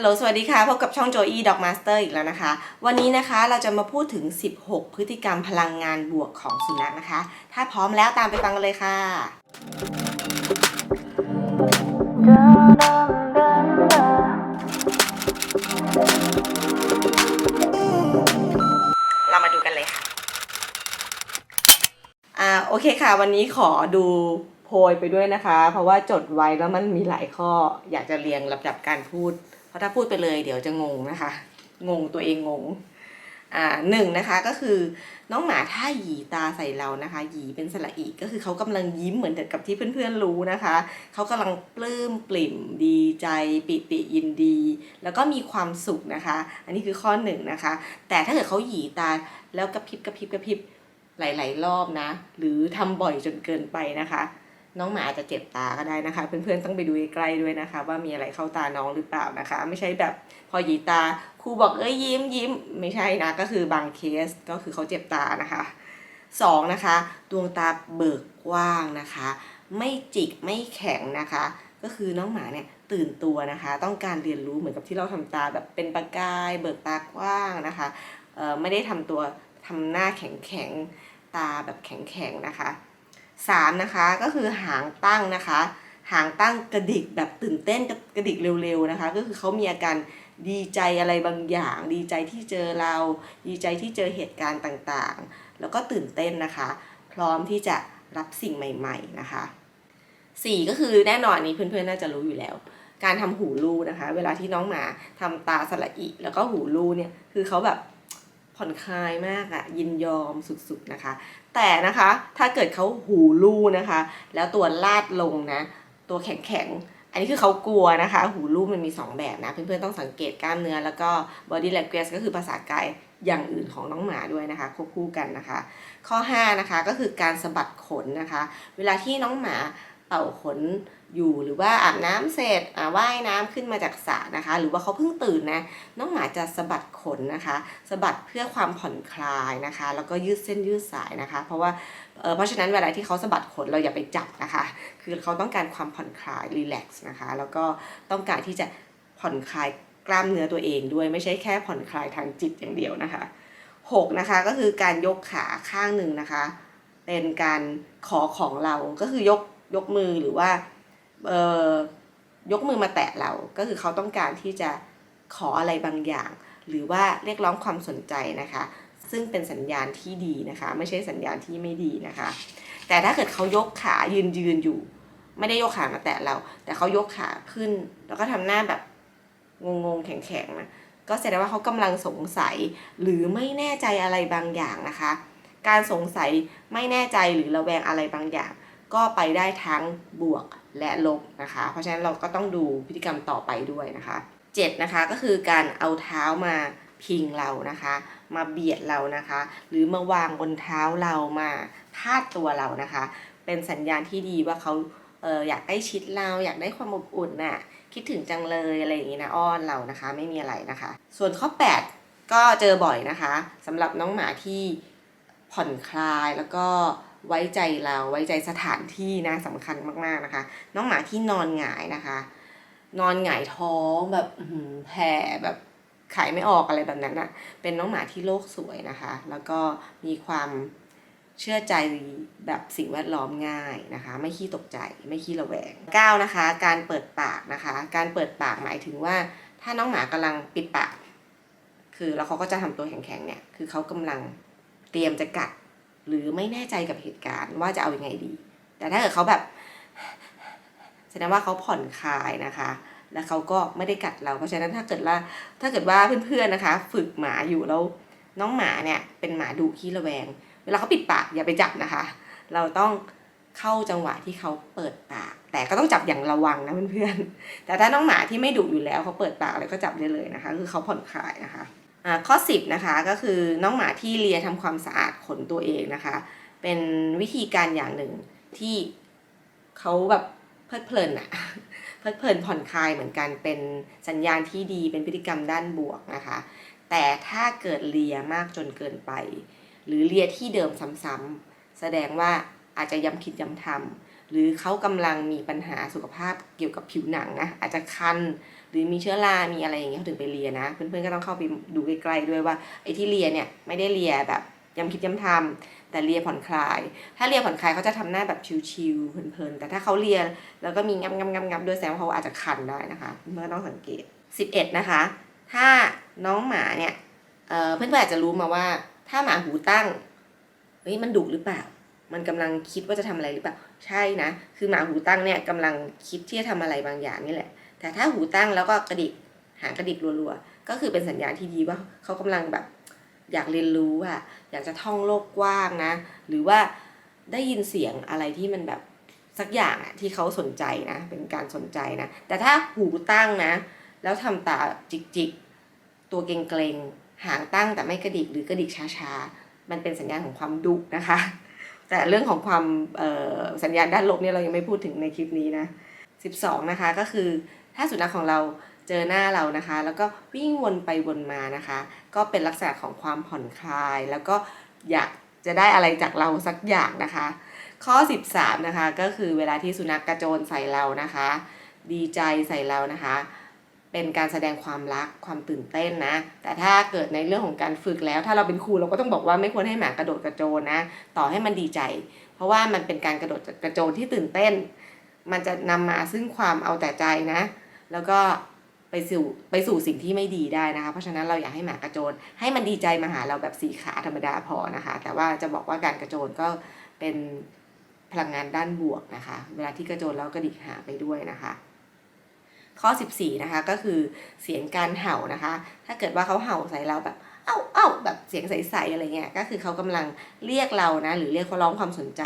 ฮัลโหล สวัสดีค่ะ พบกับช่องโจอี้ด็อกมาสเตอร์อีกแล้วนะคะ วันนี้นะคะเราจะมาพูดถึง 16 พฤติกรรมพลังงานบวกของสุนัขนะคะ ถ้าพร้อมแล้วตามไปฟังกันเลยค่ะ เรามาดูกันเลยค่ะ อ่า โอเคค่ะ วันนี้ขอดูโพยไปด้วยนะคะ เพราะว่าจดไว้แล้วมันมีหลายข้อ อยากจะเรียงลำดับการพูด เพราะถ้าพูดไปเลยเดี๋ยวจะงงนะคะ งงตัวเองงงอ่าหนึ่งนะคะก็คือน้องหมาถ้าหยีตาใส่เรานะคะหยีเป็นสระอีก็คือเขากำลังยิ้มเหมือนกับที่เพื่อนๆรู้นะคะเขากำลังปลื้มปลิ่มดีใจปิติยินดี แล้วก็มีความสุขนะคะ อันนี้คือข้อหนึ่งนะคะ แต่ถ้าเกิดเขาหยีตาแล้วกระพริบกระพริบกระพริบหลาย ๆ รอบนะ หรือทำบ่อยจนเกินไปนะคะ น้องหมาอาจจะเจ็บตาก็ได้นะคะ เพื่อนๆต้องไปดูใกล้ๆด้วยนะคะ ว่ามีอะไรเข้าตาน้องหรือเปล่านะคะ ไม่ใช่แบบพอหยีตาครูบอกเอ้ยยิ้มยิ้มไม่ใช่นะก็คือบางเคสก็คือเขาเจ็บตานะคะสองนะคะดวงตาเบิกกว้างนะคะ ไม่จิกไม่แข็งนะคะ ก็คือน้องหมาเนี่ยตื่นตัวนะคะ ต้องการเรียนรู้เหมือนกับที่เราทำตาแบบเป็นประกาย เบิกตากว้างนะคะไม่ได้ทำตัวทำหน้าแข็งแข็งๆตาแบบแข็งแข็งๆนะคะ สามนะคะก็คือหางตั้งนะคะ หางตั้งกระดิกแบบตื่นเต้นกระดิกเร็วๆนะคะ ก็คือเขามีอาการดีใจอะไรบางอย่าง ดีใจที่เจอเรา ดีใจที่เจอเหตุการณ์ต่างๆ แล้วก็ตื่นเต้นนะคะ พร้อมที่จะรับสิ่งใหม่ ๆนะคะสี่ก็คือแน่นอนนี้เพื่อนๆน่าจะรู้อยู่แล้ว การทำหูรูนะคะ เวลาที่น้องหมาทำตาสละอิแล้วก็หูรูเนี่ยคือเขาแบบผ่อนคลายมากอะยินยอมสุดๆนะคะ แต่นะคะถ้าเกิดเขาหูลู่นะคะ แล้วตัวลาดลงนะ ตัวแข็งแข็งอันนี้คือเขากลัวนะคะ หูลู่มันมี 2 แบบนะ เพื่อนๆต้องสังเกตกล้ามเนื้อแล้วก็ body language ก็คือภาษากายอย่างอื่นของน้องหมาด้วยนะคะควบคู่กันนะคะ ข้อ 5 นะคะก็คือการสะบัดขนนะคะ เวลาที่น้องหมาเป่าขน อยู่หรือว่าอาบน้ำเสร็จอาว่ายน้ำขึ้นมาจากสระนะคะ หรือว่าเขาเพิ่งตื่นนะน้องหมาจะสะบัดขนนะคะสะบัดเพื่อความผ่อนคลายนะคะ แล้วก็ยืดเส้นยืดสายนะคะ เพราะว่าเเพราะฉะนั้นเวลาที่เขาสะบัดขนเราอย่าไปจับนะคะ คือเขาต้องการความผ่อนคลายรีแลกซ์นะคะ แล้วก็ต้องการที่จะผ่อนคลายกล้ามเนื้อตัวเองด้วยไม่ใช่แค่ผ่อนคลายทางจิตอย่างเดียวนะคะหกนะคะก็คือการยกขาข้างหนึ่งนะคะ เป็นการขอของเราก็คือยกยกมือหรือว่า ยกมือมาแตะเรา ก็คือเขาต้องการที่จะขออะไรบางอย่าง หรือว่าเรียกร้องความสนใจนะคะ ซึ่งเป็นสัญญาณที่ดีนะคะ ไม่ใช่สัญญาณที่ไม่ดีนะคะ แต่ถ้าเกิดเขายกขายืนยืนอยู่ ไม่ได้ยกขามาแตะเรา แต่เขายกขาขึ้น แล้วก็ทำหน้าแบบงงๆแข็งๆนะก็แสดงว่าเขากำลังสงสัยหรือไม่แน่ใจอะไรบางอย่างนะคะ การสงสัยไม่แน่ใจหรือระแวงอะไรบางอย่าง ก็ไปได้ทั้งบวกและลบนะคะ เพราะฉะนั้นเราก็ต้องดูพฤติกรรมต่อไปด้วยนะคะเจ็ดนะคะก็คือการเอาเท้ามาพิงเรานะคะ มาเบียดเรานะคะ หรือมาวางบนเท้าเรามาพาดตัวเรานะคะ เป็นสัญญาณที่ดีว่าเขาเอออยากได้ชิดเราอยากได้ความอบอุ่นน่ะคิดถึงจังเลยอะไรอย่างนี้นะอ้อนเรานะคะ ไม่มีอะไรนะคะ ส่วนข้อ 8 ก็เจอบ่อยนะคะสำหรับน้องหมาที่ผ่อนคลายแล้วก็ ไว้ใจเราไว้ใจสถานที่นะสำคัญมากๆนะคะ น้องหมาที่นอนหงายนะคะ นอนหงายท้องแบบแผ่แบบขายไม่ออกอะไรแบบนั้นอะเป็นน้องหมาที่โลกสวยนะคะ แล้วก็มีความเชื่อใจแบบสิ่งแวดล้อมง่ายนะคะ ไม่ขี้ตกใจไม่ขี้ระแวง9นะคะ การเปิดปากนะคะ การเปิดปากหมายถึงว่า ถ้าน้องหมากำลังปิดปาก คือแล้วเขาก็จะทำตัวแข็งๆเนี่ย คือเขากำลังเตรียมจะกัด หรือไม่แน่ใจกับเหตุการณ์ว่าจะเอาอยัางไงดี แต่ถ้าเกิดเขาแบบแสดงว่าเขาผ่อนคลายนะคะ แล้วเขาก็ไม่ได้กัดเราเพราะฉะนั้นถ้าเกิดว่าถ้าเกิดว่าเพื่อนๆนะคะ ฝึกหมาอยู่แล้วน้องหมาเนี่ยเป็นหมาดุขี้ระแวง เวลาเขาปิดปากอย่าไปจับนะคะ เราต้องเข้าจังหวะที่เขาเปิดปาก แต่ก็ต้องจับอย่างระวังนะเพื่อนๆแต่ถ้าน้องหมาที่ไม่ดุอยู่แล้วเขาเปิดปากอะไรก็จับได้เลยนะคะ คือเขาผ่อนคลายนะคะ ข้อ 10 นะคะก็คือน้องหมาที่เลียทำความสะอาดขนตัวเองนะคะ เป็นวิธีการอย่างหนึ่งที่เขาแบบเพลิดเพลินอะเพลิดเพลินผ่อนคลายเหมือนกันเป็นสัญญาณที่ดีเป็นพฤติกรรมด้านบวกนะคะ แต่ถ้าเกิดเลียมากจนเกินไป หรือเลียที่เดิมซ้ำๆแสดงว่าอาจจะย้ำคิดย้ำทำ หรือเขากำลังมีปัญหาสุขภาพเกี่ยวกับผิวหนังนะอาจจะคัน หรือมีเชื้อรา มีอะไรอย่างเงี้ยเขาถึงไปเลียนะ เพื่อนๆก็ต้องเข้าไปดูใกล้ๆด้วยว่าไอ้ที่เลียเนี่ยไม่ได้เลียแบบย้ำคิดย้ำทำแต่เลียผ่อนคลาย ถ้าเลียผ่อนคลายเขาจะทำหน้าแบบชิวๆเพลินๆแต่ถ้าเขาเลียแล้วก็มีงับงับงับงับด้วยแสดงว่าเขาอาจจะคันได้นะคะเพื่อนๆก็ต้องสังเกต 11 นะคะ ถ้าน้องหมาเนี่ยเอ่อเพื่อนๆอาจจะรู้มาว่า ถ้าหมาหูตั้งเฮ้ยมันดุหรือเปล่า มันกำลังคิดว่าจะทำอะไรหรือเปล่า ใช่นะ คือหมาหูตั้งเนี่ยกำลังคิดที่จะทำอะไรบางอย่างนี่แหละ แต่ถ้าหูตั้งแล้วก็กระดิกหางกระดิกรัวๆ ก็คือเป็นสัญญาณที่ดีว่าเขากำลังแบบอยากเรียนรู้อะอยากจะท่องโลกกว้างนะ หรือว่าได้ยินเสียงอะไรที่มันแบบสักอย่างอะที่เขาสนใจนะ เป็นการสนใจนะ แต่ถ้าหูตั้งนะ แล้วทำตาจิกๆตัวเกรงๆหางตั้งแต่ไม่กระดิกหรือกระดิกช้าๆ มันเป็นสัญญาณของความดุนะคะ แต่เรื่องของความสัญญาณด้านลบเนี่ยเรายังไม่พูดถึงในคลิปนี้นะ 12 นะคะก็คือถ้าสุนัขของเราเจอหน้าเรานะคะ แล้วก็วิ่งวนไปวนมานะคะ ก็เป็นลักษณะของความผ่อนคลาย แล้วก็อยากจะได้อะไรจากเราสักอย่างนะคะ ข้อ 13 นะคะก็คือเวลาที่สุนัขกระโจนใส่เรานะคะ ดีใจใส่เรานะคะ เป็นการแสดงความรักความตื่นเต้นนะ แต่ถ้าเกิดในเรื่องของการฝึกแล้ว ถ้าเราเป็นครูเราก็ต้องบอกว่าไม่ควรให้หมากระโดดกระโจนนะ ต่อให้มันดีใจ เพราะว่ามันเป็นการกระโดดกระโจนที่ตื่นเต้น มันจะนำมาซึ่งความเอาแต่ใจนะ แล้วก็ไปสู่ไปสู่สิ่งที่ไม่ดีได้นะคะ เพราะฉะนั้นเราอยากให้หมากระโจนให้มันดีใจมาหาเราแบบสี่ขาธรรมดาพอนะคะ แต่ว่าจะบอกว่าการกระโจนก็เป็นพลังงานด้านบวกนะคะ เวลาที่กระโจนแล้วกระดิกหาไปด้วยนะคะ ข้อ 14 นะคะ ก็คือเสียงการเห่านะคะ ถ้าเกิดว่าเขาเห่าใส่เราแบบ เอ้าเอ้าแบบเสียงใสๆอะไรเงี้ย ก็คือเขากำลังเรียกเรานะ หรือเรียกเขาร้องความสนใจ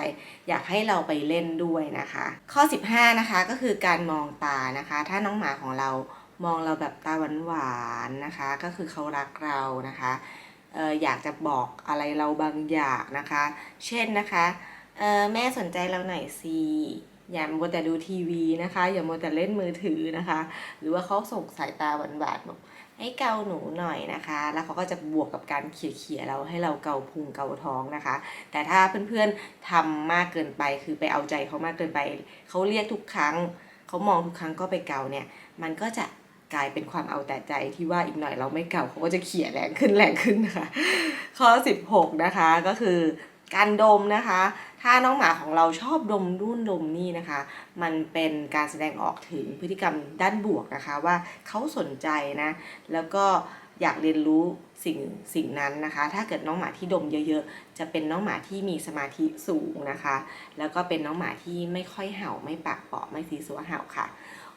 อยากให้เราไปเล่นด้วยนะคะ ข้อ 15 นะคะ ก็คือการมองตานะคะ ถ้าน้องหมาของเรามองเราแบบตาหวานๆนะคะ ก็คือเขารักเรานะคะเอออยากจะบอกอะไรเราบางอย่างนะคะ เช่นนะคะเออแม่สนใจเราหน่อยสิ อย่ามัวแต่ดูทีวีนะคะ อย่ามัวแต่เล่นมือถือนะคะ หรือว่าเขาส่งสายตาหวานๆบอกให้เกาหนูหน่อยนะคะ แล้วเขาก็จะบวกกับการเขี่ยๆเราให้เราเกาพุงเกาท้องนะคะ แต่ถ้าเพื่อนๆทำมากเกินไปคือไปเอาใจเขามากเกินไป เขาเรียกทุกครั้ง เขามองทุกครั้งก็ไปเกาเนี่ย มันก็จะกลายเป็นความเอาแต่ใจที่ว่าอีกหน่อยเราไม่เกาเขาก็จะเขี่ยแรงขึ้นแรงขึ้นนะคะ ข้อ 16 นะคะก็คือการดมนะคะ ถ้าน้องหมาของเราชอบดมรุ่นดมนี่นะคะ มันเป็นการแสดงออกถึงพฤติกรรมด้านบวกนะคะว่าเขาสนใจนะ แล้วก็อยากเรียนรู้สิ่งสิ่งนั้นนะคะ ถ้าเกิดน้องหมาที่ดมเยอะๆ จะเป็นน้องหมาที่มีสมาธิสูงนะคะ แล้วก็เป็นน้องหมาที่ไม่ค่อยเห่าไม่ปากเปาะไม่ซีซัวเห่าค่ะ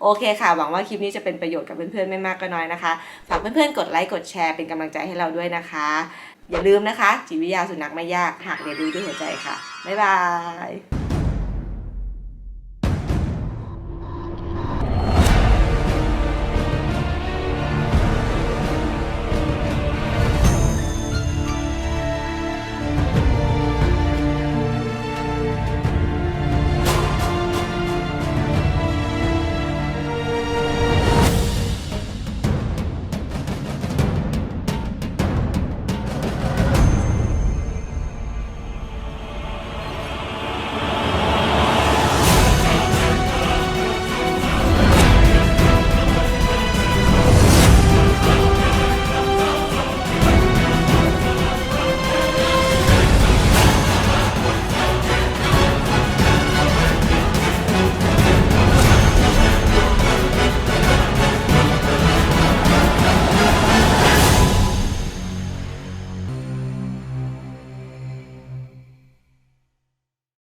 โอเคค่ะ หวังว่าคลิปนี้จะเป็นประโยชน์กับเพื่อนๆไม่มากก็น้อยนะคะ ฝากเพื่อนๆกดไลค์กดแชร์เป็นกำลังใจให้เราด้วยนะคะ อย่าลืมนะคะจิตวิทยาสุนัขไม่ยากหากเรียนรู้ด้วยหัวใจค่ะ บ๊ายบาย